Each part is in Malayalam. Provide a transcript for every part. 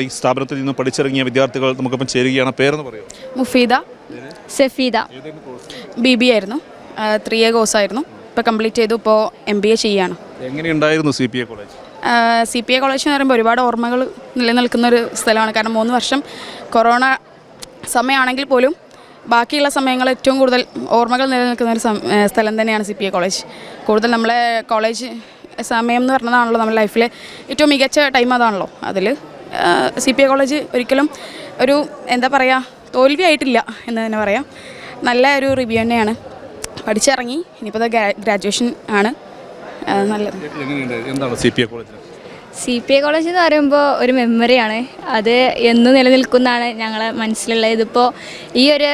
ഈ സ്ഥാപനത്തിൽ നിന്ന് പഠിച്ചിറങ്ങിയ വിദ്യാർത്ഥികൾ നമുക്കിപ്പം ചേരുകയാണ്. പേരെന്ന് പറയും. മുഫീദ സഫീദ. ബി ബി ആയിരുന്നു. ത്രീ കോഴ്സ് ആയിരുന്നു ഇപ്പോൾ കംപ്ലീറ്റ് ചെയ്തു. ഇപ്പോൾ എം ബി എ ചെയ്യാണ് എങ്ങനെയുണ്ടായിരുന്നു C P A college? C P A college എന്ന് പറയുമ്പോൾ ഒരുപാട് ഓർമ്മകൾ നിലനിൽക്കുന്ന ഒരു സ്ഥലമാണ്. കാരണം മൂന്ന് വർഷം കൊറോണ സമയമാണെങ്കിൽ പോലും ബാക്കിയുള്ള സമയങ്ങൾ ഏറ്റവും കൂടുതൽ ഓർമ്മകൾ നിലനിൽക്കുന്ന ഒരു സ്ഥലം തന്നെയാണ് സി പി എ കോളേജ്. കൂടുതൽ നമ്മളെ കോളേജ് സമയം എന്ന് പറഞ്ഞതാണല്ലോ നമ്മുടെ ലൈഫിലെ ഏറ്റവും മികച്ച ടൈം അതാണല്ലോ അതിൽ സി പി എ കോളേജ് ഒരിക്കലും ഒരു എന്താ പറയുക തോൽവിയായിട്ടില്ല എന്ന് തന്നെ പറയാം. നല്ല ഒരു റിവ്യൂ തന്നെയാണ്. പഠിച്ചിറങ്ങി ഇനിയിപ്പോൾ ഗ്രാജുവേഷൻ ആണ്. നല്ല നല്ലത് എന്താണ് C P A college C P I college എന്ന് പറയുമ്പോൾ ഒരു മെമ്മറിയാണ് അത് എന്നും നിലനിൽക്കുന്നതാണ് ഞങ്ങളെ മനസ്സിലുള്ളത്. ഇതിപ്പോൾ ഈ ഒരു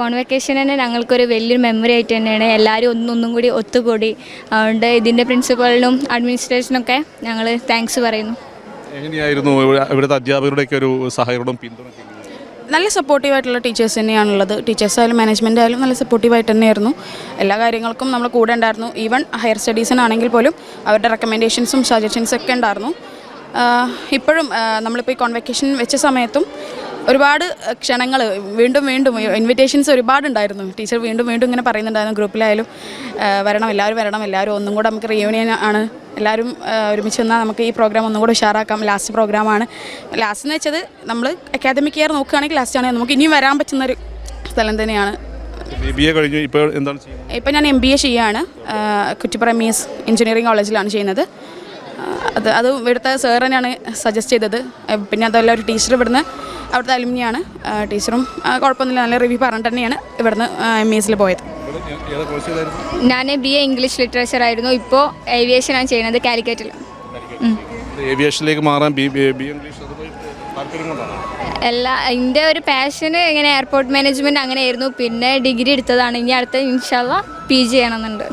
കോൺവെക്കേഷൻ തന്നെ ഞങ്ങൾക്കൊരു വലിയൊരു മെമ്മറി ആയിട്ട് തന്നെയാണ്. എല്ലാവരും ഒന്നൊന്നും കൂടി ഒത്തുകൂടി. അതുകൊണ്ട് ഇതിന്റെ പ്രിൻസിപ്പളിനും അഡ്മിനിസ്ട്രേഷനൊക്കെ ഞങ്ങൾ താങ്ക്സ് പറയുന്നു. എങ്ങനെയായിരുന്നു ഇവിടെ- ഇവിടുത്തെ അധ്യാപകരുടെയൊക്കെ ഒരു സഹകരണവും പിന്തുണ നല്ല സപ്പോർട്ടീവായിട്ടുള്ള ടീച്ചേഴ്സ് തന്നെയാണുള്ളത്. ടീച്ചേഴ്സ് ആയാലും മാനേജ്മെന്റ് ആയാലും നല്ല സപ്പോർട്ടീവായിട്ട് തന്നെയായിരുന്നു. എല്ലാ കാര്യങ്ങൾക്കും നമ്മൾ കൂടെ ഉണ്ടായിരുന്നു. ഈവൻ ഹയർ സ്റ്റഡീസിനാണെങ്കിൽ പോലും അവരുടെ റെക്കമെൻഡേഷൻസും സജഷൻസും ഒക്കെ ഉണ്ടായിരുന്നു. ഇപ്പോഴും നമ്മളിപ്പോൾ ഈ കോൺവെക്കേഷൻ വെച്ച സമയത്തും ഒരുപാട് ക്ഷണങ്ങൾ വീണ്ടും വീണ്ടും ഇൻവിറ്റേഷൻസ് ഒരുപാടുണ്ടായിരുന്നു. ടീച്ചർ വീണ്ടും വീണ്ടും ഇങ്ങനെ പറയുന്നുണ്ടായിരുന്നു ഗ്രൂപ്പിലായാലും വരണം എല്ലാവരും വരണം എല്ലാവരും ഒന്നും കൂടെ നമുക്ക് റിയൂണിയൻ ആണ്. എല്ലാവരും ഒരുമിച്ച് വന്നാൽ നമുക്ക് ഈ പ്രോഗ്രാം ഒന്നും കൂടെ ഉഷാറാക്കാം. ലാസ്റ്റ് പ്രോഗ്രാമാണ് ലാസ്റ്റ് എന്ന് വെച്ചത് നമ്മൾ അക്കാദമിക് ഇയർ നോക്കുകയാണെങ്കിൽ ലാസ്റ്റ് ആണ്. നമുക്ക് ഇനിയും വരാൻ പറ്റുന്ന ഒരു സ്ഥലം തന്നെയാണ്. കഴിഞ്ഞു. ഇപ്പോൾ എന്താണ് ചെയ്യുന്നത്? ഇപ്പം ഞാൻ എം ബി എ ചെയ്യാണ്. കുറ്റിപ്പുറം എസ് എഞ്ചിനീയറിംഗ് കോളേജിലാണ് ചെയ്യുന്നത്. അത് അത് ഇവിടുത്തെ സാർ തന്നെയാണ് സജസ്റ്റ് ചെയ്തത്. പിന്നെ അതല്ല ഒരു ടീച്ചർ ഇവിടുന്ന് അവിടുത്തെ അലുമിനിയാണ്. ടീച്ചറും കുഴപ്പമൊന്നുമില്ല. നല്ല റിവ്യൂ പറഞ്ഞിട്ട് തന്നെയാണ് ഇവിടുന്ന് എം ഇ എസിൽ പോയത്. ഏതാ കോഴ്സ് ചെയ്തായിരുന്നു? ഞാൻ ബി എ ഇംഗ്ലീഷ് ലിറ്ററേച്ചർ ആയിരുന്നു. ഇപ്പോൾ ഏവിയേഷനാണ് ചെയ്യുന്നത് കാലിക്കറ്റിൽ ഏവിയേഷനിലേക്ക് മാറാൻ ബി ബി ബി ഇംഗ്ലീഷ് എല്ലാ എന്റെ ഒരു പാഷന് ഇങ്ങനെ എയർപോർട്ട് മാനേജ്മെന്റ് അങ്ങനെയായിരുന്നു. പിന്നെ ഡിഗ്രി എടുത്തതാണ്. ഇനി അടുത്ത ഇൻഷാല്ല പി ജി ചെയ്യണമെന്നുണ്ട്.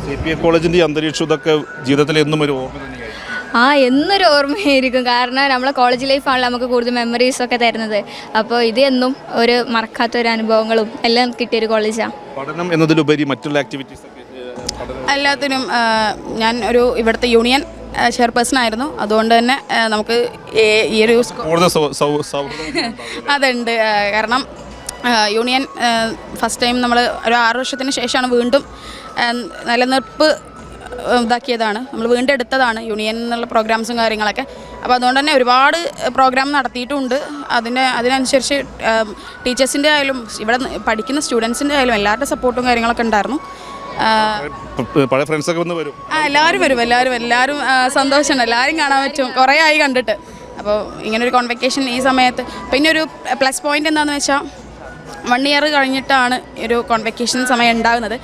സി പി എ കോളേജിന്റെ അന്തരീക്ഷം ഇതൊക്കെ ജീവിതത്തിൽ എന്നും ഒരു ഓർമ്മ തന്നെയായിരുന്നു ആ എന്നൊരു ഓർമ്മയായിരിക്കും. കാരണം നമ്മളെ കോളേജ് ലൈഫാണല്ലോ നമുക്ക് കൂടുതൽ മെമ്മറീസ് ഒക്കെ തരുന്നത്. അപ്പോൾ ഇത് എന്നും ഒരു മറക്കാത്ത ഒരു അനുഭവങ്ങളും എല്ലാം കിട്ടിയൊരു കോളേജാണ് പഠനം എന്നതിലുപരി മറ്റുള്ള ആക്ടിവിറ്റീസ് ഒക്കെ ഏഹ്, പഠനം. എല്ലാത്തിനും ഞാൻ ഒരു ഇവിടുത്തെ യൂണിയൻ ചെയർപേഴ്സൺ ആയിരുന്നു. അതുകൊണ്ട് തന്നെ നമുക്ക് ഈ- ഈ ഒരു സ്കൂ- കൂടുതൽ സൗ- സൗ- സൗഹൃദം അതുണ്ട്. ആ, കാരണം യൂണിയൻ ഫസ്റ്റ് ടൈം നമ്മൾ ഒരു ആറ് വർഷത്തിന് ശേഷമാണ് വീണ്ടും നിലനിർപ്പ് ഇതാക്കിയതാണ്. നമ്മൾ വീണ്ടും എടുത്തതാണ് യൂണിയൻ എന്നുള്ള പ്രോഗ്രാംസും കാര്യങ്ങളൊക്കെ. അപ്പോൾ അതുകൊണ്ട് തന്നെ ഒരുപാട് പ്രോഗ്രാം നടത്തിയിട്ടുണ്ട്. അതിന് അതിനനുസരിച്ച് ടീച്ചേഴ്സിന്റെ ആയാലും ഇവിടെ പഠിക്കുന്ന സ്റ്റുഡൻസിന്റെ ആയാലും എല്ലാവരുടെ സപ്പോർട്ടും കാര്യങ്ങളൊക്കെ ഉണ്ടായിരുന്നു. പഴയ ഫ്രണ്ട്സൊക്കെ വന്ന് വരും. ആ എല്ലാവരും വരും എല്ലാവരും എല്ലാവരും സന്തോഷമുണ്ട്. എല്ലാവരും കാണാൻ പറ്റും. കുറേ ആയി കണ്ടിട്ട്. അപ്പോൾ ഇങ്ങനൊരു കോൺവെക്കേഷൻ ഈ സമയത്ത്. പിന്നെ ഒരു പ്ലസ് പോയിന്റ് എന്താണെന്ന് വെച്ചാൽ വൺ ഇയർ കഴിഞ്ഞിട്ടാണ് ഒരു കോൺവെക്കേഷൻ സമയം ഉണ്ടാകുന്നത്.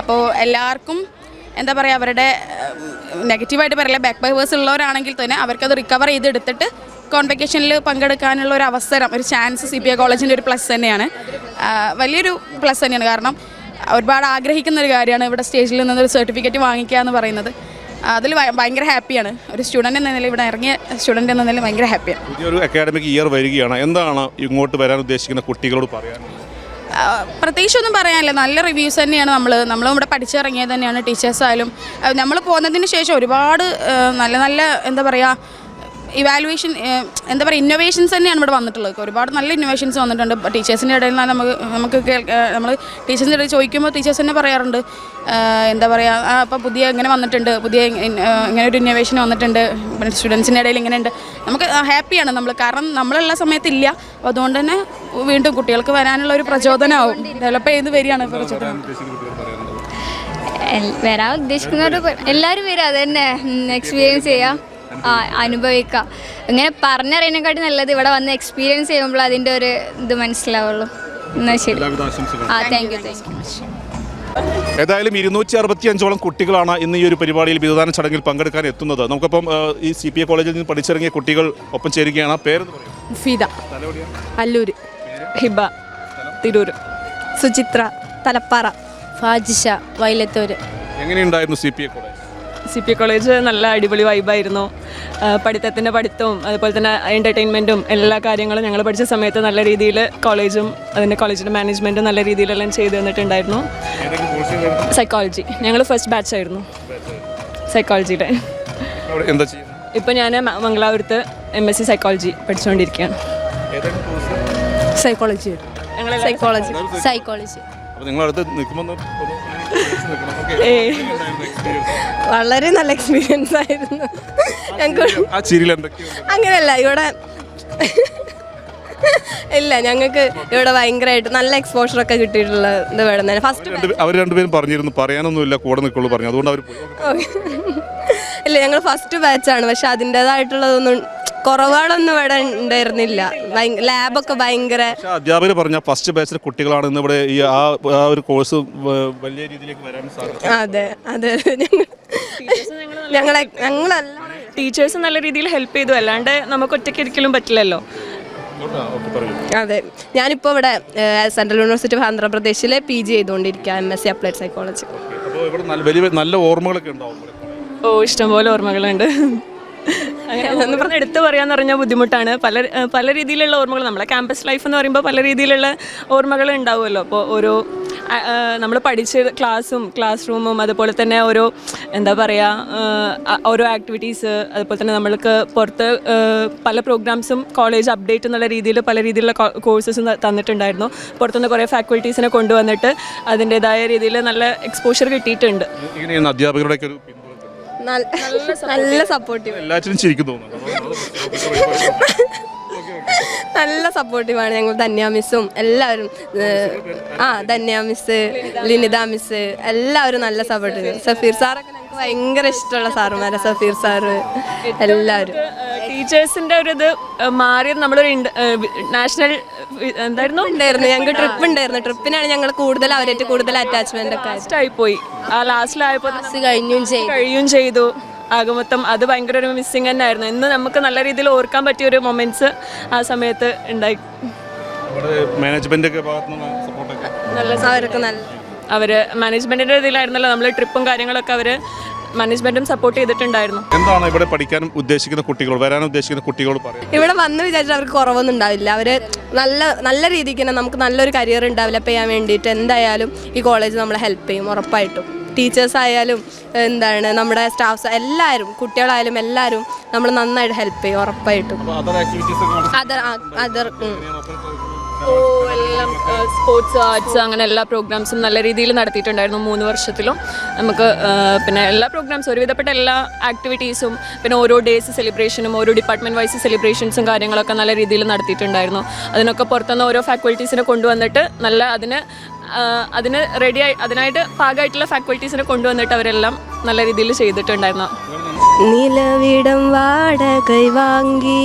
അപ്പോൾ എല്ലാവർക്കും എന്താ പറയുക അവരുടെ നെഗറ്റീവായിട്ട് പറയില്ല. ബാക്ക് ബൈവേഴ്സ് ഉള്ളവരാണെങ്കിൽ തന്നെ അവർക്കത് റിക്കവർ ചെയ്തെടുത്തിട്ട് കോൺവെക്കേഷനിൽ പങ്കെടുക്കാനുള്ള ഒരു അവസരം ഒരു ചാൻസ് സി പി ഐ കോളേജിന്റെ ഒരു പ്ലസ് തന്നെയാണ്. വലിയൊരു പ്ലസ് തന്നെയാണ്. കാരണം ഒരുപാട് ആഗ്രഹിക്കുന്ന ഒരു കാര്യമാണ് ഇവിടെ സ്റ്റേജിൽ നിന്നൊരു സർട്ടിഫിക്കറ്റ് വാങ്ങിക്കുക എന്ന് പറയുന്നത്. അതിൽ ഭയങ്കര ഹാപ്പിയാണ് ഒരു സ്റ്റുഡന്റ് എന്ന നിലയിൽ ഇവിടെ ഇറങ്ങിയ സ്റ്റുഡന്റ് എന്ന നിലയിൽ ഭയങ്കര ഹാപ്പിയാണ് പുതിയൊരു അക്കാഡമിക് ഇയർ വരികയാണ്. എന്താണ് ഇങ്ങോട്ട് വരാൻ ഉദ്ദേശിക്കുന്ന കുട്ടികളോട് പറയാനുള്ളത് ആ, പ്രത്യേകിച്ചൊന്നും പറയാനില്ല. നല്ല റിവ്യൂസ് തന്നെയാണ് നമ്മൾ നമ്മൾ ഇവിടെ പഠിച്ചിറങ്ങിയത് തന്നെയാണ് ടീച്ചേഴ്സായാലും നമ്മൾ പോകുന്നതിന് ശേഷം ഒരുപാട് നല്ല നല്ല എന്താ പറയുക ഇവാലുവേഷൻ എന്താ പറയുക ഇന്നോവേഷൻസ് തന്നെയാണ് ഇവിടെ വന്നിട്ടുള്ളത്. ഒരുപാട് നല്ല ഇന്നോവേഷൻസ് വന്നിട്ടുണ്ട്. ടീച്ചേഴ്സിന്റെ ഇടയിൽ നിന്ന് നമുക്ക് നമുക്ക് നമ്മൾ ടീച്ചേഴ്സിന്റെ ഇടയിൽ ചോദിക്കുമ്പോൾ ടീച്ചേഴ്സ് തന്നെ പറയാറുണ്ട്. എന്താ പറയുക ആ അപ്പോൾ പുതിയ ഇങ്ങനെ വന്നിട്ടുണ്ട്. പുതിയ ഇങ്ങനെ ഒരു ഇന്നോവേഷൻ വന്നിട്ടുണ്ട്. പിന്നെ സ്റ്റുഡൻസിന്റെ ഇടയിൽ ഇങ്ങനെ ഉണ്ട് നമുക്ക് ഹാപ്പിയാണ് നമ്മൾ കാരണം നമ്മളുള്ള സമയത്തില്ല അപ്പോൾ അതുകൊണ്ട് തന്നെ വീണ്ടും കുട്ടികൾക്ക് വരാനുള്ള ഒരു പ്രചോദനമാവും ഡെവലപ്പ് ചെയ്ത് വരികയാണ് പ്രചോദനം. വരാൻ ഉദ്ദേശിക്കുന്നവർ എല്ലാവരും വരും. അത് തന്നെ എക്സ്പീരിയൻസ് ചെയ്യാം. ആ അനുഭവിക്കാം. ഇങ്ങനെ പറഞ്ഞറിയതിനെക്കാട്ടി നല്ലത് ഇവിടെ വന്ന് എക്സ്പീരിയൻസ് ചെയ്യുമ്പോൾ അതിന്റെ ഒരു ഇത് മനസ്സിലാവുള്ളൂ. എന്നാൽ ശരി. ആ താങ്ക് യു താങ്ക് യു ഏതായാലും ഇരുന്നൂറ്റി അറുപത്തി അഞ്ചോളം കുട്ടികളാണ് ഇന്ന് ഈ ഒരു പരിപാടിയിൽ ബിരുദാന ചടങ്ങിൽ പങ്കെടുക്കാൻ എത്തുന്നത്. നമുക്കപ്പം ഈ സി പി എ കോളേജിൽ നിന്ന് പഠിച്ചിറങ്ങിയ കുട്ടികൾ ഒപ്പം ചേരുകയാണ്. പേര് പറയും? ഫിദ. അല്ലൂര്. ഹിബ. തിരൂർ സുചിത്ര തലപ്പാറ. ഫാജിഷ വൈലത്തൂര്. എങ്ങനെയുണ്ടായിരുന്നു C P A college? C P college നല്ല അടിപൊളി വൈബായിരുന്നു പഠിത്തത്തിന്റെ പഠിത്തവും അതുപോലെ തന്നെ എന്റർടൈൻമെന്റും എല്ലാ കാര്യങ്ങളും ഞങ്ങൾ പഠിച്ച സമയത്ത് നല്ല രീതിയിൽ കോളേജും അതിന്റെ കോളേജിന്റെ മാനേജ്മെന്റും നല്ല രീതിയിലെല്ലാം ചെയ്തു തന്നിട്ടുണ്ടായിരുന്നു? സൈക്കോളജി ഞങ്ങൾ ഫസ്റ്റ് ബാച്ച് ആയിരുന്നു. സൈക്കോളജിയുടെ ഇപ്പം ഞാൻ മംഗലാപുരത്ത് എം എസ് സി സൈക്കോളജി പഠിച്ചുകൊണ്ടിരിക്കുകയാണ് സൈക്കോളജി സൈക്കോളജി സൈക്കോളജി അപ്പോൾ നിങ്ങളടുത്ത് നിൽക്കുമ്പോൾ വളരെ നല്ല എക്സ്പീരിയൻസ് ആയിരുന്നു. ഞങ്ങൾക്ക് അങ്ങനെയല്ല ഇവിടെ ഇല്ല ഞങ്ങൾക്ക് ഇവിടെ ഭയങ്കരമായിട്ട് നല്ല എക്സ്പോഷർ ഒക്കെ കിട്ടിയിട്ടുള്ള ഇത് വേണം ഫസ്റ്റ് അവർ രണ്ടുപേരും പറഞ്ഞിരുന്നു പറയാനൊന്നുമില്ല കൂടെ നിൽക്കുള്ളൂ പറഞ്ഞു. അതുകൊണ്ട് അവർ ഇല്ല ഞങ്ങൾ ഫസ്റ്റ് ബാച്ചാണ് പക്ഷെ അതിന്റെതായിട്ടുള്ളതൊന്നും കുറവുകളൊന്നും ഇവിടെ ഉണ്ടായിരുന്നില്ല. ലാബൊക്കെ ഭയങ്കര അധ്യാപകർ പറഞ്ഞ ഫസ്റ്റ് ബാച്ചിലെ കുട്ടികളാണ് ഇന്ന് ഇവിടെ ഈ ആ ആ ഒരു കോഴ്സ് വലിയ രീതിയിലേക്ക് വരാൻ സാധിക്കും അതെ അതെ. ഞങ്ങളെ ഞങ്ങളല്ല ടീച്ചേഴ്സ് നല്ല രീതിയിൽ ഹെൽപ്പ് ചെയ്തു. അല്ലാണ്ട് നമുക്ക് ഒറ്റയ്ക്ക് ഒരിക്കലും പറ്റില്ലല്ലോ. അതെ. ഞാനിപ്പോൾ ഇവിടെ സെൻട്രൽ യൂണിവേഴ്സിറ്റി ഓഫ് ആന്ധ്രാപ്രദേശിലെ പി ജി ചെയ്തുകൊണ്ടിരിക്കുക M S C applied psychology അപ്പോൾ ഇവിടെ നല്ല വലിയ നല്ല ഓർമ്മകളൊക്കെ ഉണ്ടാവും. ഓ ഇഷ്ടംപോലെ ഓർമ്മകളുണ്ട്. അങ്ങനെ എടുത്തു പറയാന്ന് പറഞ്ഞാൽ ബുദ്ധിമുട്ടാണ്. പല പല രീതിയിലുള്ള ഓർമ്മകൾ നമ്മളെ ക്യാമ്പസ് ലൈഫ് എന്ന് പറയുമ്പോൾ പല രീതിയിലുള്ള ഓർമ്മകൾ ഉണ്ടാവുമല്ലോ. അപ്പോൾ ഓരോ നമ്മൾ പഠിച്ച ക്ലാസ്സും ക്ലാസ് റൂമും അതുപോലെ തന്നെ ഓരോ എന്താ പറയുക ഓരോ ആക്ടിവിറ്റീസ് അതുപോലെ തന്നെ നമ്മൾക്ക് പുറത്ത് പല പ്രോഗ്രാംസും കോളേജ് അപ്ഡേറ്റ് എന്നുള്ള രീതിയിൽ പല രീതിയിലുള്ള കോഴ്സസും തന്നിട്ടുണ്ടായിരുന്നു. പുറത്തുനിന്ന് കുറേ ഫാക്കൽറ്റീസിനെ കൊണ്ടുവന്നിട്ട് അതിന്റെതായ രീതിയിൽ നല്ല എക്സ്പോഷർ കിട്ടിയിട്ടുണ്ട്. അധ്യാപകരുടെ നല്ല സപ്പോർട്ടീവ് എല്ലാറ്റിനും ശരിക്കും തോന്നുന്നു. നല്ല സപ്പോർട്ടീവാണ് ഞങ്ങൾ. ധന്യ മിസ്സും എല്ലാവരും ആ ധന്യ മിസ് ലിനിത. മിസ് എല്ലാവരും നല്ല സപ്പോർട്ടീവ് സഫീർ സാറൊക്കെ ഭയങ്കര ഇഷ്ടമുള്ള സാറുമാരെ സഫീർ സാറ് എല്ലാവരും. ടീച്ചേഴ്സിന്റെ ഒരു ഇത് മാറിയത് നമ്മളൊരു നാഷണൽ എന്തായിരുന്നു? ഉണ്ടായിരുന്നു. ഞങ്ങൾക്ക് ട്രിപ്പ് ഉണ്ടായിരുന്നു. ട്രിപ്പിനാണ് ഞങ്ങൾ കൂടുതൽ അവരായിട്ട് കൂടുതൽ അറ്റാച്ച്മെന്റ് ഒക്കെ ആയിപ്പോയി. ആ ലാസ്റ്റിലായപ്പോൾ കഴിഞ്ഞും ചെയ്യും കഴിയും ചെയ്തു. ആകുമൊത്തം അത് ഭയങ്കര ഒരു മിസ്സിങ് തന്നെ ആയിരുന്നു ഇന്ന് നമുക്ക് നല്ല രീതിയിൽ ഓർക്കാൻ പറ്റിയ ഒരു മൊമെന്റ്സ് ആ സമയത്ത് ഉണ്ടായി. മാനേജ്മെന്റ് ഒക്കെ നല്ല അവർ മാനേജ്മെന്റിന്റെ ഇതിലായിരുന്നല്ലോ നമ്മൾ ട്രിപ്പും കാര്യങ്ങളൊക്കെ അവർ മാനേജ്മെന്റും സപ്പോർട്ട് ചെയ്തിട്ടുണ്ടായിരുന്നു. എന്താണ് ഇവിടെ പഠിക്കാൻ ഉദ്ദേശിക്കുന്ന കുട്ടികൾ വരാൻ ഉദ്ദേശിക്കുന്ന കുട്ടികൾ ഇവിടെ വന്ന് വിചാരിച്ചാൽ അവർക്ക് കുറവൊന്നും ഉണ്ടാവില്ല. അവർ നല്ല നല്ല രീതിക്ക് തന്നെ നമുക്ക് നല്ലൊരു കരിയർ ഡെവലപ്പ് ചെയ്യാൻ വേണ്ടിയിട്ട് എന്തായാലും ഈ കോളേജ് നമ്മളെ ഹെൽപ്പ് ചെയ്യും ഉറപ്പായിട്ടും. ടീച്ചേഴ്സ് ആയാലും എന്താണ് നമ്മുടെ സ്റ്റാഫ്സ് എല്ലാവരും കുട്ടികളായാലും എല്ലാവരും നമ്മൾ നന്നായിട്ട് ഹെൽപ്പ് ചെയ്യും ഉറപ്പായിട്ടും. അതർ അതർ എല്ലാം സ്പോർട്സ് ആർട്സ് അങ്ങനെ എല്ലാ പ്രോഗ്രാംസും നല്ല രീതിയിൽ നടത്തിയിട്ടുണ്ടായിരുന്നു മൂന്ന് വർഷത്തിലും. നമുക്ക് പിന്നെ എല്ലാ പ്രോഗ്രാംസും ഒരുവിധപ്പെട്ട എല്ലാ ആക്ടിവിറ്റീസും പിന്നെ ഓരോ ഡേയ്സ് സെലിബ്രേഷനും ഓരോ ഡിപ്പാർട്ട്മെന്റ് വൈസ് സെലിബ്രേഷൻസും കാര്യങ്ങളൊക്കെ നല്ല രീതിയിൽ നടത്തിയിട്ടുണ്ടായിരുന്നു. അതിനൊക്കെ പുറത്തുനിന്ന് ഓരോ ഫാക്കൽറ്റീസിനെ കൊണ്ടുവന്നിട്ട് നല്ല അതിന് അതിന് റെഡിയായി അതിനായിട്ട് ഭാഗമായിട്ടുള്ള ഫാക്കൽറ്റീസിനെ കൊണ്ടുവന്നിട്ട് അവരെല്ലാം നല്ല രീതിയിൽ ചെയ്തിട്ടുണ്ടായിരുന്നു നിലവിടം വാടകை വാങ്ങി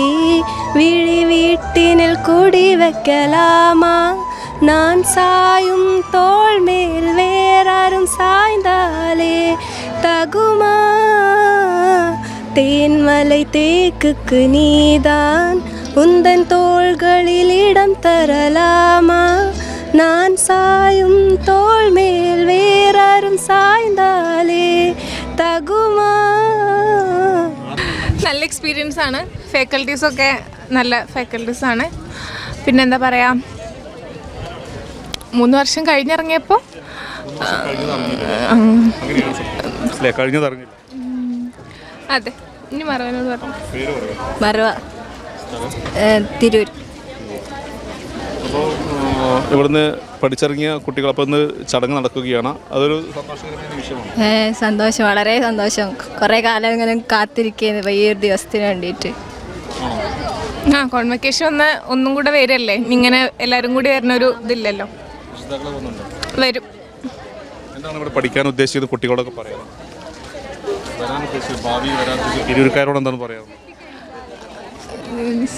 വിഴി വീട്ടിനിൽ കുടി വെക്കലാമാ நான் சாயும் தோள் மேல் வேறாரும் சாய்ந்தாலே தகுமா தேன்மலை தேக்குக்கு நீதான் உந்தன் தோள்களில் இடம் தரலாமா நான் சாயும் தோள் ആണ് ഫാക്കൽറ്റീസൊക്കെ നല്ല ഫാക്കൽറ്റീസ് ആണ് പിന്നെന്താ പറയാ? മൂന്ന് വർഷം കഴിഞ്ഞിറങ്ങിയപ്പോൾ അതെ. ഇനി മറവനോട് പറഞ്ഞു മറവ. തിരൂർ. ഇവിടുന്ന് പഠിച്ചിറങ്ങിയ കുട്ടികളപ്പം ഇന്ന് ചടങ്ങ് നടക്കുകയാണ്. അതൊരു സന്തോഷകരമായ വിഷയമാണ് സന്തോഷം. വളരെ സന്തോഷം. കുറേ കാലം ഇങ്ങനെ കാത്തിരിക്കുന്നു ഈ ഒരു ദിവസത്തിന് വേണ്ടിയിട്ട്. ആ കോൺവെക്കേഷൻ ഒന്ന് ഒന്നും കൂടെ വരല്ലേ? ഇങ്ങനെ എല്ലാവരും കൂടി വരുന്ന ഒരു ഇതില്ലല്ലോ. രക്ഷിതാക്കളെ വന്നുണ്ടോ വരും. എന്താണ് ഇവിടെ പഠിക്കാൻ ഉദ്ദേശിച്ചത്? കുട്ടികളോടൊക്കെ പറയാം വരാൻ ഉദ്ദേശിച്ചത് ഭാവി വരാൻ ഉദ്ദേശിച്ചത് തിരൂർക്കാരോട് എന്താണ് പറയാം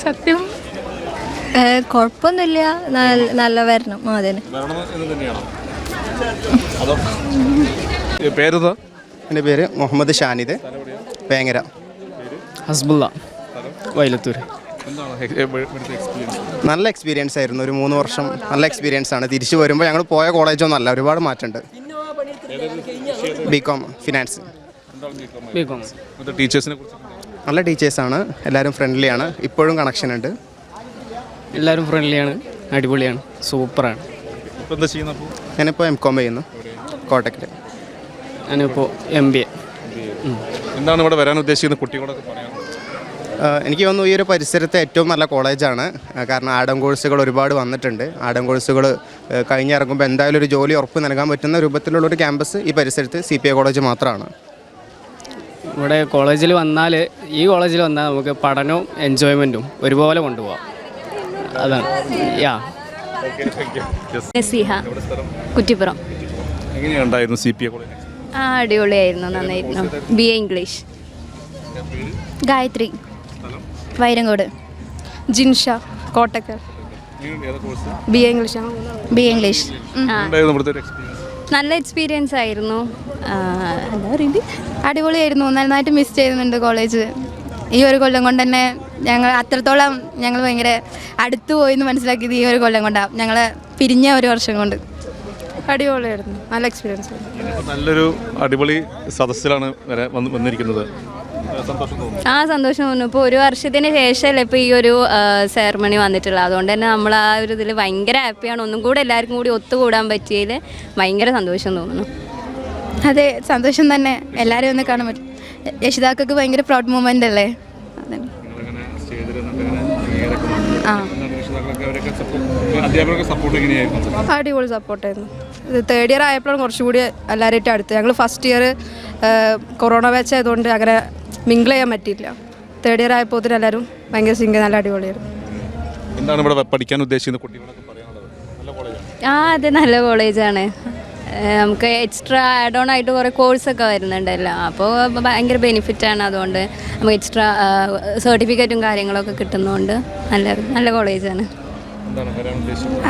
സത്യം കുഴപ്പമൊന്നുമില്ല നല്ല വരണം. അതിന് പേരെന്താ? എന്റെ പേര് മുഹമ്മദ് ഷാനിദ്. വേങ്ങര ഹസ്ബുള്ള. വൈലത്തൂർ നല്ല എക്സ്പീരിയൻസ് ആയിരുന്നു. ഒരു മൂന്ന് വർഷം നല്ല എക്സ്പീരിയൻസ് ആണ്. തിരിച്ചു വരുമ്പോൾ ഞങ്ങൾ പോയ കോളേജൊന്നും അല്ല. ഒരുപാട് മാറ്റമുണ്ട്. ബികോം ഫിനാൻസ് ബികോം ടീച്ചേഴ്സിനെ കുറിച്ച് നല്ല ടീച്ചേഴ്സാണ് എല്ലാവരും ഫ്രണ്ട്ലിയാണ് ഇപ്പോഴും കണക്ഷൻ ഉണ്ട്. എല്ലാവരും ഫ്രണ്ട്ലിയാണ് അടിപൊളിയാണ് സൂപ്പറാണ്. ഇപ്പോൾ എന്താ ചെയ്യുന്നത് അപ്പോൾ ഞാനിപ്പോൾ എം കോം ചെയ്യുന്നു കോട്ടക്കിൽ ഞാനിപ്പോൾ എം ബി എ എന്താണ് ഇവിടെ വരാൻ ഉദ്ദേശിക്കുന്നത് കുട്ടികളൊക്കെ പറയാം എനിക്ക് തോന്നുന്നു ഈ ഒരു പരിസരത്തെ ഏറ്റവും നല്ല കോളേജാണ്. കാരണം ആഡം കോഴ്സുകൾ ഒരുപാട് വന്നിട്ടുണ്ട്. ആഡം കോഴ്സുകൾ കഴിഞ്ഞിറങ്ങുമ്പോൾ എന്തായാലും ഒരു ജോലി ഉറപ്പ് നൽകാൻ പറ്റുന്ന രൂപത്തിലുള്ള ഒരു ക്യാമ്പസ് ഈ പരിസരത്ത് സി പി ഐ കോളേജ് മാത്രമാണ് ഇവിടെ കോളേജിൽ വന്നാൽ ഈ കോളേജിൽ വന്നാൽ നമുക്ക് പഠനവും എൻജോയ്മെന്റും ഒരുപോലെ കൊണ്ടുപോകാം അതാണ്. യാ നസീഹ കുറ്റിപ്പുറം. എങ്ങനെയുണ്ടായിരുന്നു സി പി ആ അടിപൊളിയായിരുന്നു നന്നായിരുന്നു. B A English. Gayathri Vairankode. Jinsha Kottakkal. B A English B A English. ഉണ്ടായിരുന്നു ഇവിടുത്തെ ഒരു എക്സ്പീരിയൻസ് നല്ല എക്സ്പീരിയൻസ് ആയിരുന്നു. എന്താ പറയുക അടിപൊളിയായിരുന്നു. നന്നായിട്ട് മിസ് ചെയ്യുന്നുണ്ട് കോളേജ്. ഈ ഒരു കൊല്ലം കൊണ്ട് തന്നെ ഞങ്ങൾ അത്രത്തോളം ഞങ്ങൾ ഭയങ്കര അടുത്തു പോയി എന്ന് മനസ്സിലാക്കിയത് ഈ ഒരു കൊല്ലം കൊണ്ടാണ് ഞങ്ങൾ പിരിഞ്ഞ ഒരു വർഷം കൊണ്ട്. അടിപൊളിയായിരുന്നു. നല്ല എക്സ്പീരിയൻസ് നല്ലൊരു അടിപൊളി സദസ്സിലാണ് വരെ വന്നിരിക്കുന്നത്. സന്തോഷം തോന്നുന്നു. ആ സന്തോഷം തോന്നുന്നു. ഇപ്പോൾ ഒരു വർഷത്തിന് ശേഷമല്ലേ ഇപ്പോൾ ഈ ഒരു സെറമണി വന്നിട്ടുള്ളത്. അതുകൊണ്ട് തന്നെ നമ്മൾ ആ ഒരു ഇതിൽ ഭയങ്കര ഹാപ്പിയാണ് ഒന്നും കൂടെ എല്ലാവർക്കും കൂടി ഒത്തുകൂടാൻ പറ്റിയതിൽ ഭയങ്കര സന്തോഷം തോന്നുന്നു. അതെ സന്തോഷം തന്നെ. എല്ലാവരെയും ഒന്ന് കാണാൻ പറ്റും. യശിതാക്കൾക്ക് ഭയങ്കര പ്രൗഡ് മൂമെന്റ് അല്ലേ? അടിപൊളി സപ്പോർട്ടായിരുന്നു ഇത് തേർഡ് ഇയർ ആയപ്പോഴാണ് കുറച്ചുകൂടി എല്ലാവരുമായിട്ട് അടുത്ത് ഞങ്ങൾ ഫസ്റ്റ് ഇയർ കൊറോണ ബാച്ച് ആയതുകൊണ്ട് അങ്ങനെ മിങ്കിൾ ചെയ്യാൻ പറ്റിയില്ല. തേർഡ് ഇയർ ആയപ്പോൾ എല്ലാവരും ഭയങ്കര സിംഗ് നല്ല അടിപൊളിയായിരുന്നു. എന്താണ് ഇവിടെ പഠിക്കാൻ ഉദ്ദേശിക്കുന്നത് കുട്ടികളൊക്കെ ആ അതെ നല്ല കോളേജാണ് നമുക്ക് എക്സ്ട്രാ ആഡ് ഓൺ ആയിട്ട് കുറേ കോഴ്സൊക്കെ വരുന്നുണ്ടല്ലോ. അപ്പോൾ ഭയങ്കര ബെനിഫിറ്റാണ് അതുകൊണ്ട് നമുക്ക് എക്സ്ട്രാ സർട്ടിഫിക്കറ്റും കാര്യങ്ങളൊക്കെ കിട്ടുന്നതുകൊണ്ട് നല്ല നല്ല കോളേജാണ്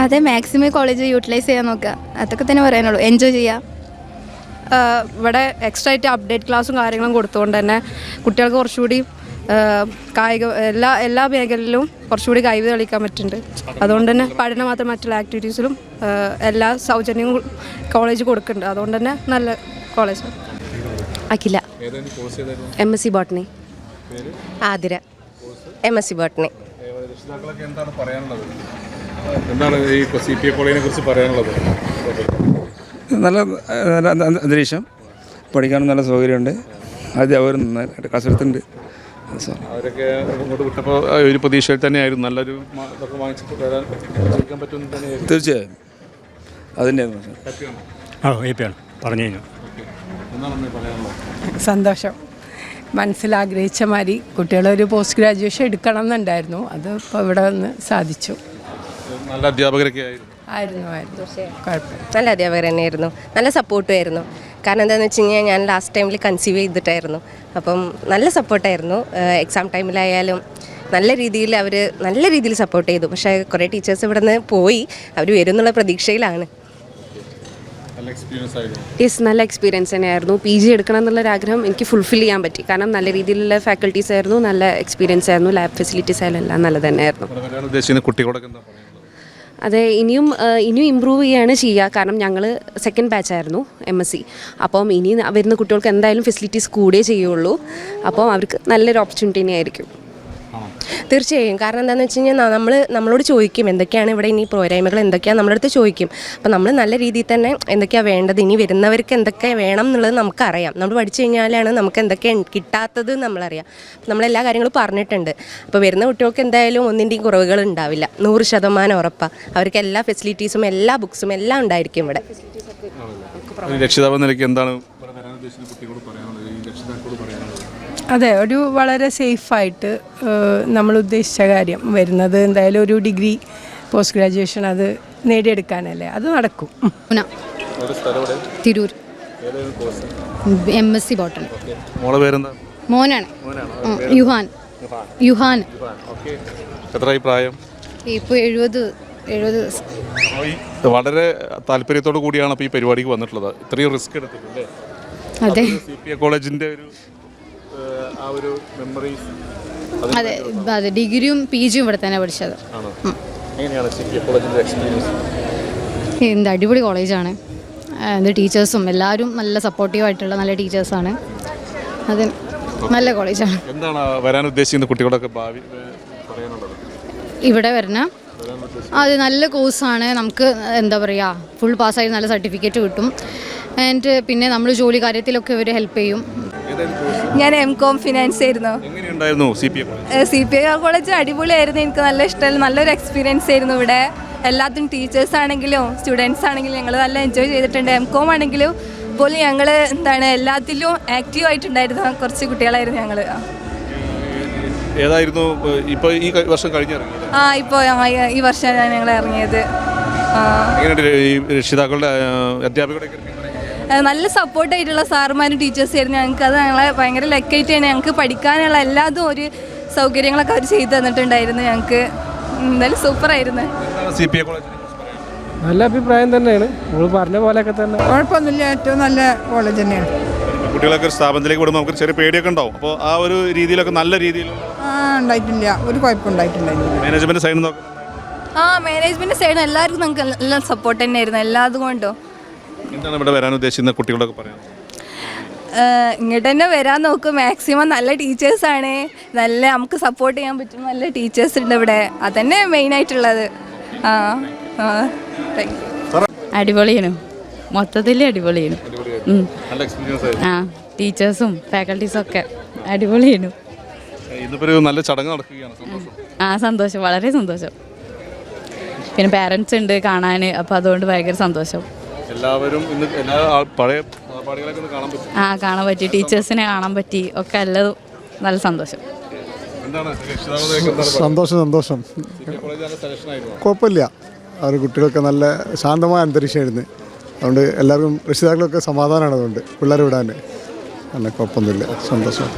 അതെ മാക്സിമം കോളേജ് യൂട്ടിലൈസ് ചെയ്യാൻ നോക്കുക. അതൊക്കെ തന്നെ പറയാനുള്ളൂ. എൻജോയ് ചെയ്യുക ഇവിടെ എക്സ്ട്രാ ആയിട്ട് അപ്ഡേറ്റ് ക്ലാസ്സും കാര്യങ്ങളും കൊടുത്തുകൊണ്ട് തന്നെ കുട്ടികൾക്ക് കുറച്ചുകൂടി കായിക എല്ലാ എല്ലാ മേഖലയിലും കുറച്ചുകൂടി കഴിവ് തെളിയിക്കാൻ പറ്റുന്നുണ്ട്. അതുകൊണ്ട് തന്നെ പഠനം മാത്രം മറ്റുള്ള ആക്ടിവിറ്റീസിലും എല്ലാ സൗജന്യവും കോളേജ് കൊടുക്കുന്നുണ്ട്. അതുകൊണ്ട് തന്നെ നല്ല കോളേജാണ് Akhila. M S C botany Athira. M S C botany എന്താണ് പറയാനുള്ളത്? എന്താണ് ഈ സി പി ഐ കോളേജിനെ കുറിച്ച് പറയാനുള്ളത്? നല്ല നല്ല അന്ത- അന്തരീക്ഷം. പഠിക്കാനും നല്ല സൗകര്യമുണ്ട്. ആദ്യം അവർ ക്ലാസ് എടുത്തിട്ടുണ്ട്. സോ അവരൊക്കെ ഇങ്ങോട്ട് വിട്ടപ്പോൾ ഒരു പ്രതീക്ഷയിൽ തന്നെയായിരുന്നു. നല്ലൊരു ഇതൊക്കെ വാങ്ങിച്ചിട്ട് വരാൻ ജീവിക്കാൻ പറ്റുമെന്ന് തന്നെയായിരുന്നു. തീർച്ചയായും. അതിന്റെ ആ ഏപ്പിയാണ് പറഞ്ഞു കഴിഞ്ഞു. സന്തോഷം. മനസ്സിലാഗ്രഹിച്ച മാതിരി കുട്ടികളൊരു പോസ്റ്റ് ഗ്രാജുവേഷൻ എടുക്കണം എന്നുണ്ടായിരുന്നു അത് ഇപ്പോൾ ഇവിടെ വന്ന് സാധിച്ചു. നല്ല അധ്യാപകരൊക്കെ ആയിരുന്നു. ആയിരുന്നു ആയിരുന്നു. നല്ല അധ്യാപകർ തന്നെയായിരുന്നു. നല്ല സപ്പോർട്ടും ആയിരുന്നു. കാരണം എന്താണെന്ന് വെച്ച് കഴിഞ്ഞാൽ ഞാൻ ലാസ്റ്റ് ടൈമിൽ കൺസീവ് ചെയ്തിട്ടായിരുന്നു. അപ്പം നല്ല സപ്പോർട്ടായിരുന്നു എക്സാം ടൈമിലായാലും നല്ല രീതിയിൽ അവർ നല്ല രീതിയിൽ സപ്പോർട്ട് ചെയ്തു. പക്ഷേ കുറേ ടീച്ചേഴ്സ് ഇവിടെ നിന്ന് പോയി. അവർ വരും എന്നുള്ള പ്രതീക്ഷയിലാണ്. നല്ല എക്സ്പീരിയൻസ് ആയിരുന്നു. യെസ് നല്ല എക്സ്പീരിയൻസ് തന്നെയായിരുന്നു. പി ജി എടുക്കണം എന്നുള്ളൊരാഗ്രഹം എനിക്ക് ഫുൾഫിൽ ചെയ്യാൻ പറ്റി. കാരണം നല്ല രീതിയിലുള്ള ഫാക്കൽറ്റീസ് ആയിരുന്നു നല്ല എക്സ്പീരിയൻസ് ആയിരുന്നു ലാബ് ഫെസിലിറ്റീസ് ആയാലും എല്ലാം നല്ലത് തന്നെയായിരുന്നു. കുട്ടികളൊക്കെ അതെ ഇനിയും ഇനിയും ഇമ്പ്രൂവ് ചെയ്യുകയാണ് ചെയ്യുക. കാരണം ഞങ്ങൾ സെക്കൻഡ് ബാച്ചായിരുന്നു എം എസ് സി അപ്പം ഇനി വരുന്ന കുട്ടികൾക്ക് എന്തായാലും ഫെസിലിറ്റീസ് കൂടിയേ ചെയ്യുള്ളൂ. അപ്പം അവർക്ക് നല്ലൊരു ഓപ്പർച്യൂണിറ്റി തന്നെയായിരിക്കും. തീർച്ചയായും. കാരണം എന്താണെന്ന് വെച്ച് കഴിഞ്ഞാൽ നമ്മൾ നമ്മളോട് ചോദിക്കും എന്തൊക്കെയാണ് ഇവിടെ ഇനി പോരായ്മകൾ എന്തൊക്കെയാണ് നമ്മുടെ അടുത്ത് ചോദിക്കും. അപ്പം നമ്മൾ നല്ല രീതിയിൽ തന്നെ എന്തൊക്കെയാണ് വേണ്ടത് ഇനി വരുന്നവർക്ക് എന്തൊക്കെ വേണം എന്നുള്ളത് നമുക്കറിയാം. നമ്മൾ പഠിച്ചു കഴിഞ്ഞാലാണ് നമുക്ക് എന്തൊക്കെ കിട്ടാത്തത് നമ്മളറിയാം. നമ്മളെല്ലാ കാര്യങ്ങളും പറഞ്ഞിട്ടുണ്ട്. അപ്പോൾ വരുന്ന കുട്ടികൾക്ക് എന്തായാലും ഒന്നിന്റെയും കുറവുകൾ ഉണ്ടാവില്ല. നൂറ് ശതമാനം ഉറപ്പാണ് അവർക്ക് എല്ലാ ഫെസിലിറ്റീസും എല്ലാ ബുക്സും എല്ലാം ഉണ്ടായിരിക്കും ഇവിടെ. രക്ഷിതാവ് നിലയ്ക്ക് എന്താണ് ഇവിടെ വരാൻ ഉദ്ദേശിക്കുന്ന കുട്ടികളോട് പറയാനുള്ളത് ഈ രക്ഷിതാക്കളോട് പറയാനുള്ളത് അതെ ഒരു വളരെ സേഫായിട്ട് നമ്മൾ ഉദ്ദേശിച്ച കാര്യം വരുന്നത്. എന്തായാലും ഒരു ഡിഗ്രി പോസ്റ്റ് ഗ്രാജുവേഷൻ അത് നേടിയെടുക്കാനല്ലേ? അത് നടക്കും. Tirur. M S C botany മോനാണ്. യുഹാൻ. യുഹാൻ. ഓക്കെ പ്രായം? ഇപ്പോൾ എഴുപത് എഴുപത് വളരെ താല്പര്യത്തോടു കൂടിയാണ് അപ്പോൾ ഈ പരിപാടിക്ക് വന്നിട്ടുള്ളത്. ഇത്രയും റിസ്ക് എടുത്തിട്ടുണ്ട് അതെ. സി പി എ കോളേജിന്റെ ഒരു ആ ഒരു മെമ്മറീസ് അതെ അതെ ഡിഗ്രിയും പി ജിയും ഇവിടെ തന്നെ പഠിച്ചത്. എന്ത് അടിപൊളി കോളേജാണ്. എന്ത് ടീച്ചേഴ്സും എല്ലാവരും നല്ല സപ്പോർട്ടീവായിട്ടുള്ള നല്ല ടീച്ചേഴ്സാണ്. അത് നല്ല കോളേജാണ്. എന്താണ് വരാൻ ഉദ്ദേശിക്കുന്ന കുട്ടികളൊക്കെ ഭാവി ഇവിടെ വരണ? അത് നല്ല കോഴ്സാണ്. നമുക്ക് എന്താ പറയുക ഫുൾ പാസ്സായി നല്ല സർട്ടിഫിക്കറ്റ് കിട്ടും. ആൻഡ് പിന്നെ നമ്മൾ ജോലി കാര്യത്തിലൊക്കെ ഇവർ ഹെൽപ്പ് ചെയ്യും. ഞാൻ എം കോം ഫിനാൻസ് ആയിരുന്നു. സി പി ഐ കോളേജ് അടിപൊളിയായിരുന്നു. എനിക്ക് നല്ല ഇഷ്ടമായി നല്ലൊരു എക്സ്പീരിയൻസ് ആയിരുന്നു ഇവിടെ. എല്ലാത്തിനും ടീച്ചേഴ്സ് ആണെങ്കിലും സ്റ്റുഡൻസ് ആണെങ്കിലും ഞങ്ങൾ നല്ല എൻജോയ് ചെയ്തിട്ടുണ്ട്. എം കോം ആണെങ്കിലും പോലും ഞങ്ങൾ എന്താണ് എല്ലാത്തിലും ആക്റ്റീവ് ആയിട്ടുണ്ടായിരുന്ന. കുറച്ച് കുട്ടികളായിരുന്നു ഞങ്ങൾ ഏതായിരുന്നു ഇപ്പോൾ ഈ വർഷം കഴിഞ്ഞിറങ്ങിയത്? ആ ഇപ്പോൾ ഈ വർഷമാണ് ഞങ്ങൾ ഇറങ്ങിയത്. രക്ഷിതാക്കളുടെ അധ്യാപകരുടെ നല്ല സപ്പോർട്ടായിട്ടുള്ള സാറുമാരും ടീച്ചേഴ്സ് ആയിരുന്നു. ഞങ്ങൾക്ക് അത് ഞങ്ങളെ ഭയങ്കര ലക്കായിട്ട് തന്നെ ഞങ്ങൾക്ക് പഠിക്കാനുള്ള എല്ലാതും ഒരു സൗകര്യങ്ങളൊക്കെ അവർ ചെയ്തു തന്നിട്ടുണ്ടായിരുന്നു ഞങ്ങൾക്ക്. എന്തായാലും സൂപ്പറായിരുന്നു സി പി എ കോളേജിനെ നല്ല അഭിപ്രായം തന്നെയാണ്. നിങ്ങൾ പറഞ്ഞ പോലെയൊക്കെ തന്നെ. കുഴപ്പമൊന്നുമില്ല. ഏറ്റവും നല്ല കോളേജ് തന്നെയാണ്. കുട്ടികളൊക്കെ ഒരു സ്ഥാപനത്തിലേക്ക് വിടുമ്പോൾ നമുക്ക് ചെറിയ പേടിയൊക്കെ ഉണ്ടാവും അപ്പോൾ ആ ഒരു രീതിയിലൊക്കെ നല്ല രീതിയിൽ ആ ഉണ്ടായിട്ടില്ല. ഒരു കുഴപ്പമുണ്ടായിട്ടുണ്ടായിരുന്നില്ല മാനേജ്മെന്റ് സൈഡിൽ നോക്കുന്നത് ആ മാനേജ്മെന്റ് സൈഡ് എല്ലാവർക്കും നമുക്ക് നല്ല സപ്പോർട്ട് തന്നെയായിരുന്നു. എല്ലാതും കൊണ്ടും എന്താണ് ഇവിടെ വരാൻ ഉദ്ദേശിക്കുന്ന കുട്ടികളൊക്കെ പറയാം ഇങ്ങോട്ട് തന്നെ വരാൻ നോക്കും. മാക്സിമം നല്ല ടീച്ചേഴ്സാണ് നല്ല നമുക്ക് സപ്പോർട്ട് ചെയ്യാൻ പറ്റും നല്ല ടീച്ചേഴ്സ് ഉണ്ട് ഇവിടെ. അതന്നെ മെയിനായിട്ടുള്ളത് ആ അടിപൊളിയാണ്. മൊത്തത്തിൽ അടിപൊളിയാണ്. നല്ല എക്സ്പീരിയൻസ് ആയിരുന്നു. ആ ടീച്ചേഴ്സും ഫാക്കൽറ്റീസും ഒക്കെ അടിപൊളിയാണ്. നല്ല ചടങ്ങ് നടക്കുകയാണ്. സന്തോഷം ആ സന്തോഷം. വളരെ സന്തോഷം. പിന്നെ പാരൻസ് ഉണ്ട് കാണാൻ അപ്പോൾ അതുകൊണ്ട് ഭയങ്കര സന്തോഷം. എല്ലാവരും ഇന്ന് എല്ലാ പഴയ സഹപാഠികളൊക്കെ കാണാൻ പറ്റും. ആ കാണാൻ പറ്റി. ടീച്ചേഴ്സിനെ കാണാൻ പറ്റി. ഒക്കെ എല്ലാതും നല്ല സന്തോഷം. എന്താണ് സന്തോഷം സന്തോഷം. കുഴപ്പമില്ല. അവർ കുട്ടികൾക്ക് നല്ല ശാന്തമായ അന്തരീക്ഷമായിരുന്നു. അതുകൊണ്ട് എല്ലാവർക്കും രക്ഷിതാക്കളൊക്കെ സമാധാനമാണ് അതുകൊണ്ട് പിള്ളേരെ വിടാൻ. നല്ല കുഴപ്പമൊന്നുമില്ല. സന്തോഷം.